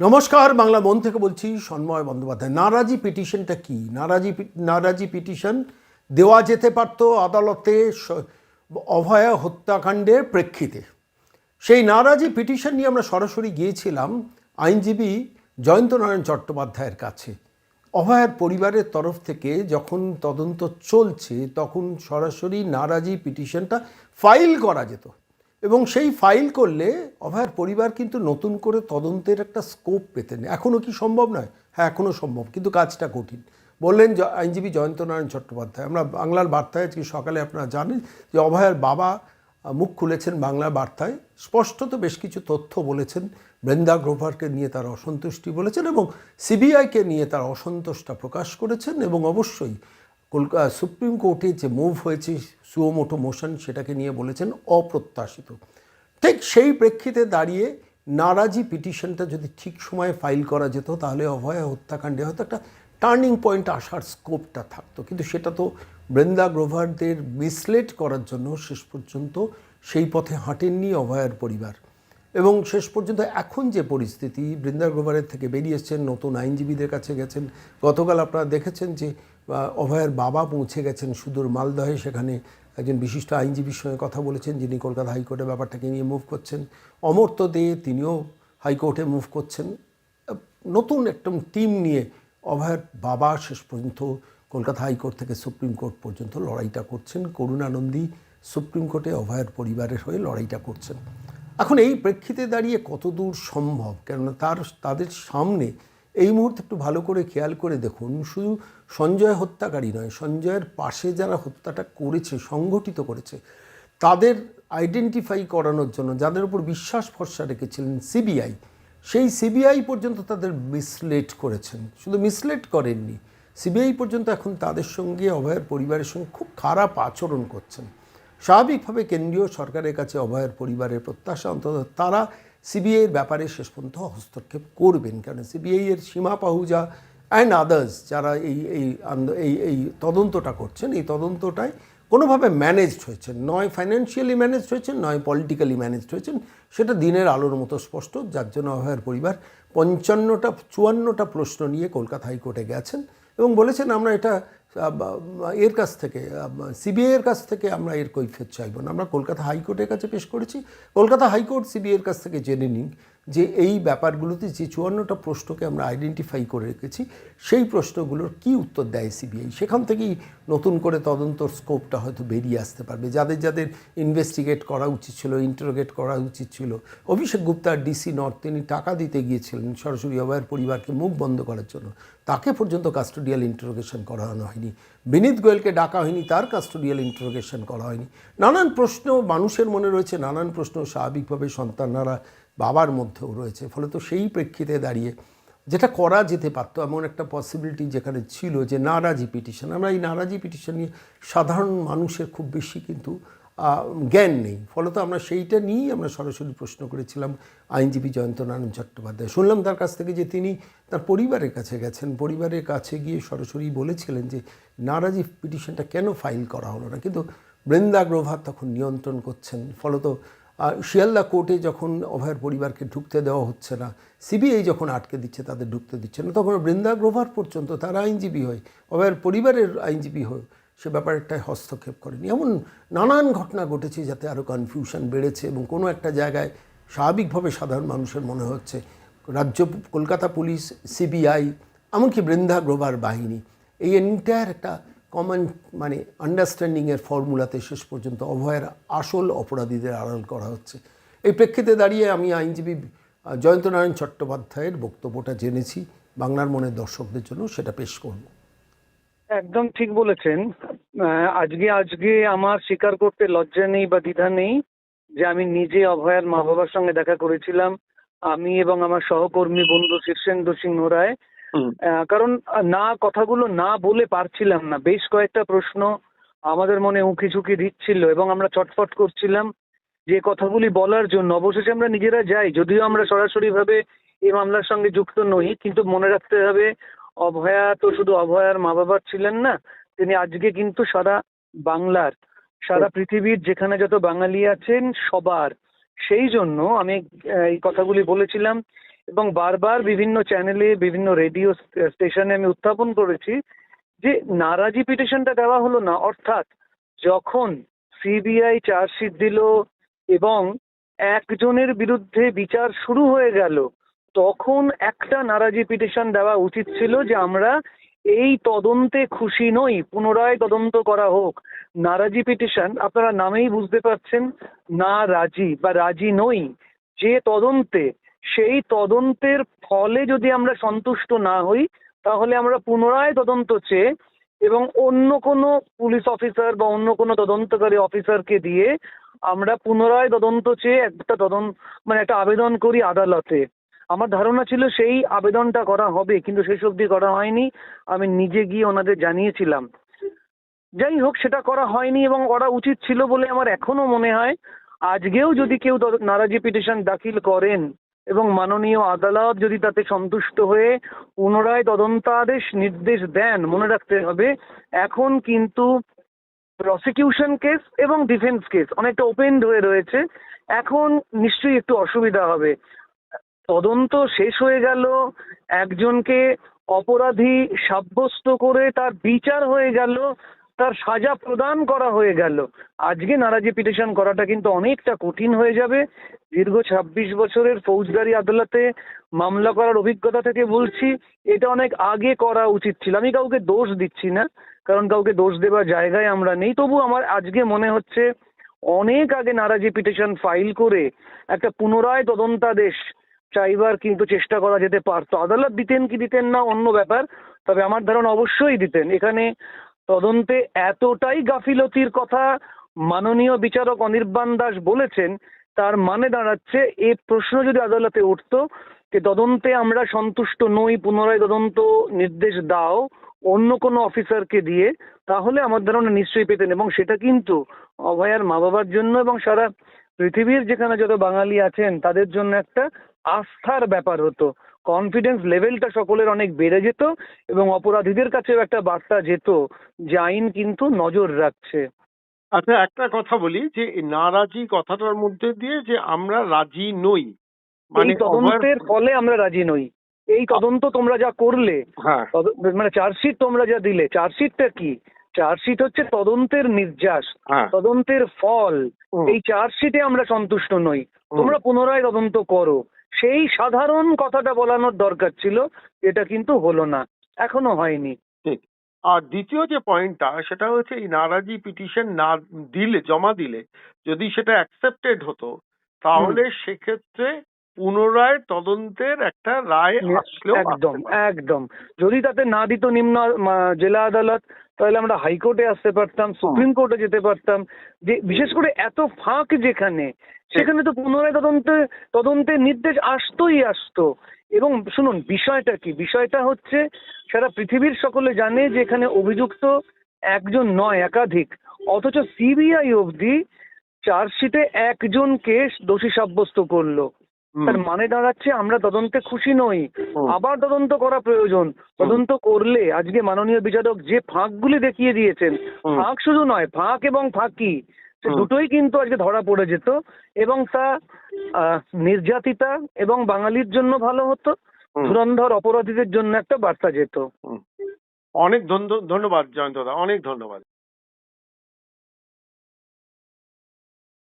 নমস্কার, বাংলা মন থেকে বলছি সন্ময় বন্দ্যোপাধ্যায়। নারাজি পিটিশনটা কি? নারাজি নারাজি পিটিশন দেওয়া যেতে পারত আদালতে অভয়া হত্যাকাণ্ডের প্রেক্ষিতে। সেই নারাজি পিটিশন নিয়ে আমরা সরাসরি গিয়েছিলাম আইনজীবী জয়ন্তনারায়ণ চট্টোপাধ্যায়ের কাছে। অভয়ার পরিবারের তরফ থেকে যখন তদন্ত চলছে, তখন সরাসরি নারাজি পিটিশনটা ফাইল করা যেত। এবং সেই ফাইল করলে অভয়ার পরিবার কিন্তু নতুন করে তদন্তের একটা স্কোপ পেতেন এখনও কি সম্ভব নয়? হ্যাঁ এখনও সম্ভব, কিন্তু কাজটা কঠিন। বললেন আইনজীবী জয়ন্তনারায়ণ চট্টোপাধ্যায়। আমরা বাংলার বার্তায় আজকে সকালে আপনারা জানেন যে অভয়ার বাবা মুখ খুলেছেন বাংলা বার্তায়। স্পষ্টত বেশ কিছু তথ্য বলেছেন। বৃন্দা গ্রোভারকে নিয়ে তার অসন্তুষ্টি বলেছেন এবং সিবিআইকে নিয়ে তার অসন্তোষটা প্রকাশ করেছেন এবং অবশ্যই কলকাতা সুপ্রিম কোর্টে যে মুভ হয়েছে, সুয়োমোটো মোশন সেটাকে নিয়ে বলেছেন অপ্রত্যাশিত। ঠিক সেই প্রেক্ষিতে দাঁড়িয়ে নারাজি পিটিশনটা যদি ঠিক সময়ে ফাইল করা যেত, তাহলে অভয়া হত্যাকাণ্ডে হয়তো একটা টার্নিং পয়েন্ট আসার স্কোপটা থাকতো। কিন্তু সেটা তো বৃন্দা গ্রোভারদের মিসলেট করার জন্য শেষ পর্যন্ত সেই পথে হাঁটেননি অভয়ার পরিবার। এবং শেষ পর্যন্ত এখন যে পরিস্থিতি, বৃন্দা গ্রোভারের থেকে বেরিয়ে এসছেন নতুন আইনজীবীদের কাছে গেছেন। গতকাল আপনারা দেখেছেন যে অভয়ের বাবা পৌঁছে গেছেন সুদূর মালদহে, সেখানে একজন বিশিষ্ট আইনজীবীর সঙ্গে কথা বলেছেন, যিনি কলকাতা হাইকোর্টে ব্যাপারটাকে নিয়ে মুভ করছেন। অমর্ত্য দে তিনিও হাইকোর্টে মুভ করছেন। নতুন একটা টিম নিয়ে অভয়ের বাবা শেষ পর্যন্ত কলকাতা হাইকোর্ট থেকে সুপ্রিম কোর্ট পর্যন্ত লড়াইটা করছেন। করুণানন্দী সুপ্রিম কোর্টে অভয়ের পরিবারের হয়ে লড়াইটা করছেন। এখন এই প্রেক্ষিতে দাঁড়িয়ে কতদূর সম্ভব? কেননা তার, তাদের সামনে এই মুহূর্তে একটু ভালো করে খেয়াল করে দেখুন, শুধু সঞ্জয় হত্যাকারী নয়, সঞ্জয়ের পাশে যারা হত্যাটা করেছে সংগঠিত করেছে, তাদের আইডেন্টিফাই করানোর জন্য, যাদের উপর বিশ্বাস ভরসা রেখেছিলেন সিবিআই সেই সিবিআই পর্যন্ত তাদের মিসলেট করেছেন। শুধু মিসলেট করেননি সিবিআই পর্যন্ত এখন তাদের সঙ্গে, অভয়ের পরিবারের সঙ্গে খুব খারাপ আচরণ করছেন। স্বাভাবিকভাবে কেন্দ্রীয় সরকারের কাছে অভয়ের পরিবারের প্রত্যাশা অন্তত তারা সিবিআইয়ের ব্যাপারে শেষ পর্যন্ত হস্তক্ষেপ করবেন কারণ সিবিআই এর সীমা পাহুজা অ্যান্ড আদার্স যারা এই এই এই এই তদন্তটা করছেন, এই তদন্তটায় কোনোভাবে ম্যানেজড হয়েছেন। নয় ফাইন্যান্সিয়ালি ম্যানেজড হয়েছেন, নয় পলিটিক্যালি ম্যানেজড হয়েছেন, সেটা দিনের আলোর মতো স্পষ্ট। যার জন্য অভয়ের পরিবার পঞ্চান্নটা, চুয়ান্নটা প্রশ্ন নিয়ে কলকাতা হাইকোর্টে গেছেন এবং বলেছেন, আমরা এটা এর কাছ থেকে সিবিআই এর কাছ থেকে আমরা এর কৈফিয়ত চাইব না। আমরা কলকাতা হাইকোর্টের কাছে পেশ করেছি। কলকাতা হাইকোর্ট সিবিআইয়ের কাছ থেকে জেনে নিন যে এই ব্যাপারগুলোতে যে চুয়ান্নটা প্রশ্নকে আমরা আইডেন্টিফাই করে রেখেছি, সেই প্রশ্নগুলোর কি উত্তর দেয় সিবিআই সেখান থেকেই নতুন করে তদন্তর স্কোপটা হয়তো বেরিয়ে আসতে পারবে। যাদের যাদের ইনভেস্টিগেট করা উচিত ছিল ইন্টারোগেট করা উচিত ছিল, অভিষেক গুপ্তার ডিসি নর্থ তিনি টাকা দিতে গিয়েছিলেন সরাসরি অভয়ের পরিবারকে মুখ বন্ধ করার জন্য। তাকে পর্যন্ত কাস্টোডিয়াল ইন্টারোগেশন করানো হয়নি। বিনীত গোয়েলকে ডাকা হয়নি, তার কাস্টোডিয়াল ইন্টারোগেশন করা হয়নি। নানান প্রশ্ন মানুষের মনে রয়েছে, নানান প্রশ্ন স্বাভাবিকভাবে সন্তানরা বাবার মধ্যেও রয়েছে। ফলে তো সেই প্রেক্ষিতে দাঁড়িয়ে যেটা করা যেতে পারতো, এমন একটা পসিবিলিটি যেখানে ছিল যে নারাজি পিটিশন আমরা এই নারাজি পিটিশন নিয়ে সাধারণ মানুষের খুব বেশি কিন্তু জ্ঞান নেই। ফলত আমরা সেইটা নিয়েই আমরা সরাসরি প্রশ্ন করেছিলাম আইনজীবী জয়ন্তনারায়ণ চট্টোপাধ্যায়। শুনলাম তার কাছ থেকে যে তিনি তার পরিবারের কাছে গেছেন। পরিবারের কাছে গিয়ে সরাসরি বলেছিলেন যে নারাজি পিটিশনটা কেন ফাইল করা হলো না? কিন্তু বৃন্দা গ্রোভার তখন নিয়ন্ত্রণ করছেন। ফলত আহ, শিয়ালদা কোর্টে যখন অভয়ের পরিবারকে ঢুকতে দেওয়া হচ্ছে না সিবিআই যখন আটকে দিচ্ছে তাদের ঢুকতে দিচ্ছে না তখন বৃন্দা গ্রোভার পর্যন্ত তারা আইনজীবী হয় অভয়ের পরিবারের আইনজীবী হয় সে ব্যাপারটায় হস্তক্ষেপ করেনি। এমন নানান ঘটনা ঘটেছে যাতে আরও কনফিউশন বেড়েছে এবং কোনো একটা জায়গায় স্বাভাবিকভাবে সাধারণ মানুষের মনে হচ্ছে রাজ্য কলকাতা পুলিশ সিবিআই এমনকি বৃন্দা গ্রোভার বাহিনী। এই এন্টায়ার একটা কমন মানে আন্ডারস্ট্যান্ডিংয়ের ফর্মুলাতে শেষ পর্যন্ত অভয়ের আসল অপরাধীদের আড়াল করা হচ্ছে। এই প্রেক্ষিতে দাঁড়িয়ে আমি আইনজীবী জয়ন্তনারায়ণ চট্টোপাধ্যায়ের বক্তব্যটা জেনেছি। বাংলার মনের দর্শকদের জন্য সেটা পেশ করব। একদম ঠিক বলেছেন। আজকে আজকে আমার স্বীকার করতে লজ্জা নেই বা দ্বিধা নেই যে আমি নিজে অভয়ার মা বাবার সঙ্গে দেখা করেছিলাম। আমি এবং আমার সহকর্মী বন্ধু শীর্ষেন্দু সিংহ রায় কারণ না কথাগুলো না বলে পারছিলাম না। বেশ কয়েকটা প্রশ্ন আমাদের মনে উঁকি ঝুঁকি দিচ্ছিল এবং আমরা চটপট করছিলাম যে কথাগুলি বলার জন্য। অবশেষে আমরা নিজেরা যাই যদিও আমরা সরাসরি ভাবে এই মামলার সঙ্গে যুক্ত নই কিন্তু মনে রাখতে হবে অভয়া তো শুধু অভয়ার মা বাবার ছিলেন না তিনি আজকে কিন্তু সারা বাংলার সারা পৃথিবীর যেখানে যত বাঙালি আছেন সবার। সেই জন্য আমি এই কথাগুলি বলেছিলাম এবং বারবার বিভিন্ন চ্যানেলে বিভিন্ন রেডিও স্টেশনে আমি উত্থাপন করেছি যে নারাজি পিটিশনটা দেওয়া হলো না। অর্থাৎ যখন সিবিআই চার্জশিট দিল এবং একজনের বিরুদ্ধে বিচার শুরু হয়ে গেল, তখন একটা নারাজি পিটিশন দেওয়া উচিত ছিল যে আমরা এই তদন্তে খুশি নই, পুনরায় তদন্ত করা হোক। নারাজি পিটিশন আপনারা নামেই বুঝতে পারছেন, না রাজি বা রাজি নই। যে তদন্তে সেই তদন্তের ফলে যদি আমরা সন্তুষ্ট না হই, তাহলে আমরা পুনরায় তদন্ত চেয়ে এবং অন্য কোনো পুলিশ অফিসার বা অন্য কোনো তদন্তকারী অফিসারকে দিয়ে আমরা পুনরায় তদন্ত চেয়ে একটা তদন্ত মানে একটা আবেদন করি আদালতে। আমার ধারণা ছিল সেই আবেদনটা করা হবে, কিন্তু শেষ অবধি করা হয়নি। আমি নিজে গিয়ে ওনাদের জানিয়েছিলাম। যাই হোক, সেটা করা হয়নি এবং করা উচিত ছিল বলে আমার এখনও মনে হয়। আজকেও যদি কেউ নারাজি পিটিশন দাখিল করেন এবং মাননীয় আদালত যদি তাতে সন্তুষ্ট হয়ে পুনরায় তদন্তাদেশ নির্দেশ দেন, মনে রাখতে হবে, এখন কিন্তু প্রসিকিউশন কেস এবং ডিফেন্স কেস অনেকটা ওপেন হয়ে রয়েছে। এখন নিশ্চয়ই একটু অসুবিধা হবে। তদন্ত শেষ হয়ে গেল, একজনকে অপরাধী সাব্যস্ত করে তার বিচার হয়ে গেল তার সাজা প্রদান করা হয়ে গেল। আজকে নারাজি পিটিশন করাটা কিন্তু অনেকটা কঠিন হয়ে যাবে। দীর্ঘ ছাব্বিশ বছরের ফৌজদারি আদালতে মামলা করার অভিজ্ঞতা থেকে বলছি, এটা অনেক আগে করা উচিত ছিল। আমি কাউকে দোষ দিচ্ছি না, কারণ কাউকে দোষ দেওয়ার জায়গায় আমরা নেই। তবু আমার আজকে মনে হচ্ছে, অনেক আগে নারাজি পিটিশন ফাইল করে একটা পুনরায় তদন্তাদেশ চাইবার কিন্তু চেষ্টা করা যেতে পারতো। আদালত দিতেন কি দিতেন না, অন্য ব্যাপার। তবে আমার ধারণা অবশ্যই দিতেন। এখানে তদন্তে এতটাই গাফিলতির কথা মাননীয় বিচারক অনির্বাণ দাস বলেছেন, তার মানে দাঁড়াচ্ছে এ প্রশ্ন যদি আদালতে উঠতো যে তদন্তে আমরা সন্তুষ্ট নই, পুনরায় তদন্ত নির্দেশ দাও অন্য কোনো অফিসারকে দিয়ে, তাহলে আমার ধারণা নিশ্চয়ই পেতেন এবং সেটা কিন্তু অভয়ার মা বাবার জন্য এবং সারা পৃথিবীর যেখানে যত বাঙালি আছেন তাদের জন্য একটা আস্থার ব্যাপার হতো। কনফিডেন্স লেভেলটা সকলের অনেক বেড়ে যেত এবং অপরাধীদের কাছেও একটা বার্তা যেত যে আইন কিন্তু নজর রাখছে। আচ্ছা একটা কথা বলি যে নারাজি কথাটার মধ্যে দিয়ে যে আমরা রাজি নই এই তদন্তের ফলে আমরা রাজি নই। এই তদন্ত তোমরা যা করলে হ্যাঁ। মানে চার্জশিট তোমরা যা দিলে চার্জশিটটা কি? চার্জশিট হচ্ছে তদন্তের নির্যাস হ্যাঁ। তদন্তের ফল। এই চার্জশিটে আমরা সন্তুষ্ট নই। তোমরা পুনরায় তদন্ত করো। সেই সাধারণ কথাটা বলানোর দরকার ছিল এটা কিন্তু হলো না এখনও হয়নি। ঠিক। আর দ্বিতীয় যে পয়েন্টটা সেটা হচ্ছে এই নারাজি পিটিশন না দিলে জমা দিলে যদি সেটা অ্যাকসেপ্টেড হতো তাহলে সেক্ষেত্রে পুনরায় তদন্তের একটা রায় আসলেও একদম একদম। যদি তাতে না দিত নিম্ন জেলা আদালত তাহলে আমরা হাইকোর্টে আসতে পারতাম সুপ্রিম কোর্টে যেতে পারতাম। যে বিশেষ করে এত ফাঁক যেখানে সেখানে তো পুনরায় তদন্তে তদন্তের নির্দেশ আসতোই আসতো। এবং শুনুন বিষয়টা কি? বিষয়টা হচ্ছে সারা পৃথিবীর সকলে জানে যে এখানে অভিযুক্ত একজন নয় একাধিক। অথচ সিবিআই অবধি চার্জশিটে একজনকে দোষী সাব্যস্ত করল। তার মানে দাঁড়াচ্ছে আমরা তদন্তে খুশি নই। আবার তদন্ত করা প্রয়োজন। তদন্ত করলে আজকে মাননীয় বিচারক যে ফাঁকগুলি দেখিয়ে দিয়েছেন ফাঁক শুধু নয় ফাঁক এবং ফাঁকি সে দুটোই কিন্তু আজকে ধরা পড়ে যেত এবং তা নির্যাতিতা এবং বাঙালির জন্য ভালো হতো ধুরন্ধর অপরাধীদের জন্য একটা বার্তা যেত। অনেক ধন্য- ধন্যবাদ জয়ন্তদা অনেক ধন্যবাদ।